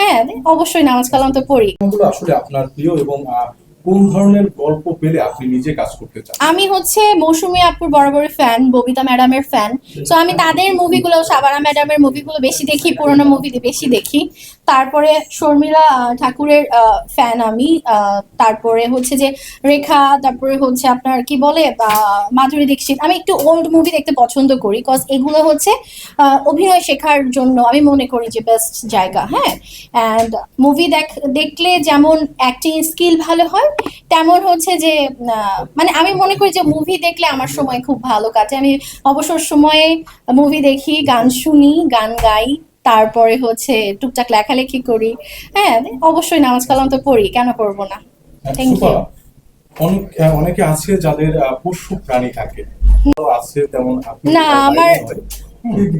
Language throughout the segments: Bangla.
হ্যাঁ অবশ্যই নামাজ কালাম তো পড়ি। আসলে আপনার প্রিয় এবং কোন ধরনের গল্প পেলে আপনি নিজে কাজ করতে চান? আমি হচ্ছে মৌসুমী আপুর বরাবরই ফ্যান ববিতা ম্যাডামের ফ্যান তো আমি তাদের মুভিগুলো সাবানা ম্যাডামের মুভিগুলো বেশি দেখি, পুরোনো মুভি বেশি দেখি। তারপরে শর্মিলা ঠাকুরের ফ্যান আমি। তারপরে হচ্ছে যে রেখা, তারপরে হচ্ছে আপনার কি বলে মাধুরী দীক্ষিত। আমি একটু ওল্ড মুভি দেখতে পছন্দ করি কজ এগুলো হচ্ছে অভিনয় শেখার জন্য আমি মনে করি যে বেস্ট জায়গা হ্যাঁ? অ্যান্ড মুভি দেখ দেখলে যেমন অ্যাক্টিং স্কিল ভালো হয় তেমন হচ্ছে যে মানে আমি মনে করি যে মুভি দেখলে আমার সময় খুব ভালো কাটে। আমি অবসর সময়ে মুভি দেখি গান শুনি গান গাই তারপরে হচ্ছে টুকটাক লেখালেখি করি। হ্যাঁ অবশ্যই নামাজ কালাম তো পড়ি কেন করব না? Thank সুপা, you. অনেক আছে যাদের পোষ্য প্রাণী থাকে। আছে তেমন না, আমার- হয়।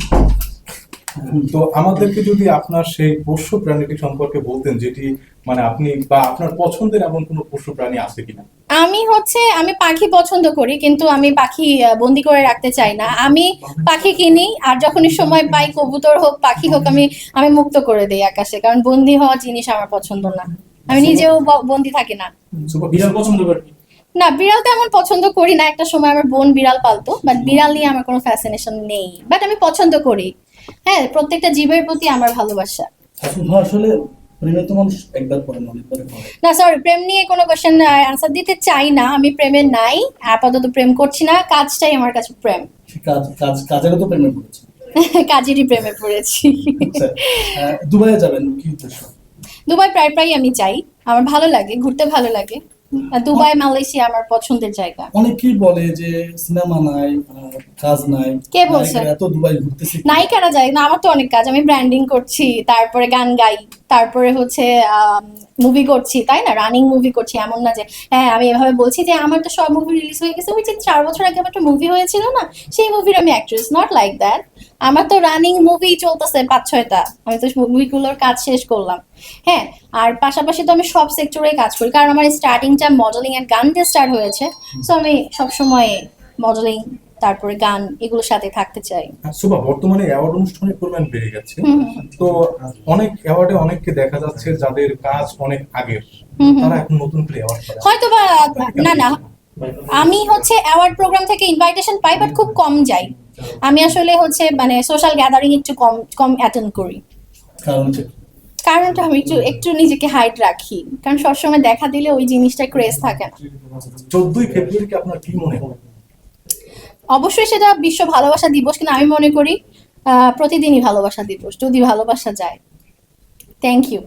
তো আমাদেরকে যদি আপনার সেই পোষ্য প্রাণীটি সম্পর্কে বলতেন যেটি মানে আপনি বা আপনার পছন্দের এমন কোনো পোষ্য প্রাণী আছে কিনা? আমি হচ্ছে আমি পাখি পছন্দ করি কিন্তু আমি পাখি বন্দি করে রাখতে চাই না। আমি পাখি কিনি আর যখনই সময় পাই কবুতর হোক পাখি হোক আমি আমি মুক্ত করে দিই আকাশে কারণ বন্দি হওয়া জিনিস আমার পছন্দ না। আমি নিজেও বন্দি থাকি না। সুপা, বিড়াল পছন্দ করেন না বিড়াল তেমন পছন্দ করি না। একটা সময় আমার বোন বিড়াল পালতো বাট বিড়াল নিয়ে আমার কোনো ফ্যাসিনেশন নেই। বাট আমি পছন্দ করি। হ্যাঁ প্রত্যেকটা জীবের প্রতি আমার ভালোবাসা। আসলে প্রেমে তো মানুষ একবার পড়ে না সরি প্রেম নিয়ে কোনো কোশ্চেন আনসার দিতে চাই না আমি প্রেমে নাই আপাতত প্রেম করছি না কাজটাই আমার কাছে প্রেম। কাজ কাজ কাজেরও তো প্রেমে পড়েছে। কাজেরই প্রেমে পড়েছি। আচ্ছা, দুবাইয়ে যাবেন কি উদ্দেশ্য? দুবাই প্রায় প্রায় আমি যাই আমার ভালো লাগে ঘুরতে ভালো লাগে। দুবাই মালয়েশিয়া আমার পছন্দের জায়গা। অনেকেই বলে যে সিনেমা নাই কাজ নাই। কে বলছে? এত দুবাই ঘুরতেছে নায়িকারা যায় না আমার তো অনেক কাজ। আমি ব্র্যান্ডিং করছি তারপরে গান গাই তারপরে হচ্ছে মুভি করছি, তাই না? রানিং মুভি করছি, এমন না যে হ্যাঁ আমি এভাবে বলছি যে, আমার তো সব মুভি রিলিজ হয়ে গেছে। ওই যে চার বছর আগে আমার একটা মুভি হয়েছিল না, সেই মুভির আমি অ্যাক্ট্রেস নট লাইক দ্যাট আমার তো রানিং মুভি চলতেছে পাঁচ, ছয়টা। আমি তো মুভিগুলোর কাজ শেষ করলাম। হ্যাঁ আর পাশাপাশি তো আমি সব সেক্টরে কাজ করি, কারণ আমার স্টার্টিংটা মডেলিং অ্যান্ড গান দিয়ে স্টার্ট হয়েছে। সো আমি সবসময় মডেলিং তারপরে গান এগুলোর সাথে থাকতে চাই। সুবা বর্তমানে অ্যাওয়ার্ড অনুষ্ঠানের পরিমাণ বেড়ে হুম। তো অনেক অ্যাওয়ার্ডে অনেককে দেখা যাচ্ছে যাদের কাজ অনেক আগের। তারা এখন নতুন করে অ্যাওয়ার্ড হয়তো বা না না। আমি হচ্ছে অ্যাওয়ার্ড প্রোগ্রাম থেকে ইনভাইটেশন পাই বাট খুব কম যাই। আমি আসলে হচ্ছে মানে সোশ্যাল গ্যাদারিং একটু কম কম অ্যাটেন্ড করি। কারণ কারণটা আমি একটু একটু নিজেকে হাইট রাখি। কারণ সবসময় দেখা দিলে ওই জিনিসটা ক্রেজ থাকে না। চোদ্দই ফেব্রুয়ারিকে আপনার কি মনে হয়? অবশ্যই সেটা বিশ্ব ভালোবাসা দিবস কিন্তু আমি মনে করি প্রতিদিনই ভালোবাসা দিবস, যদি ভালোবাসা যায়। Thank you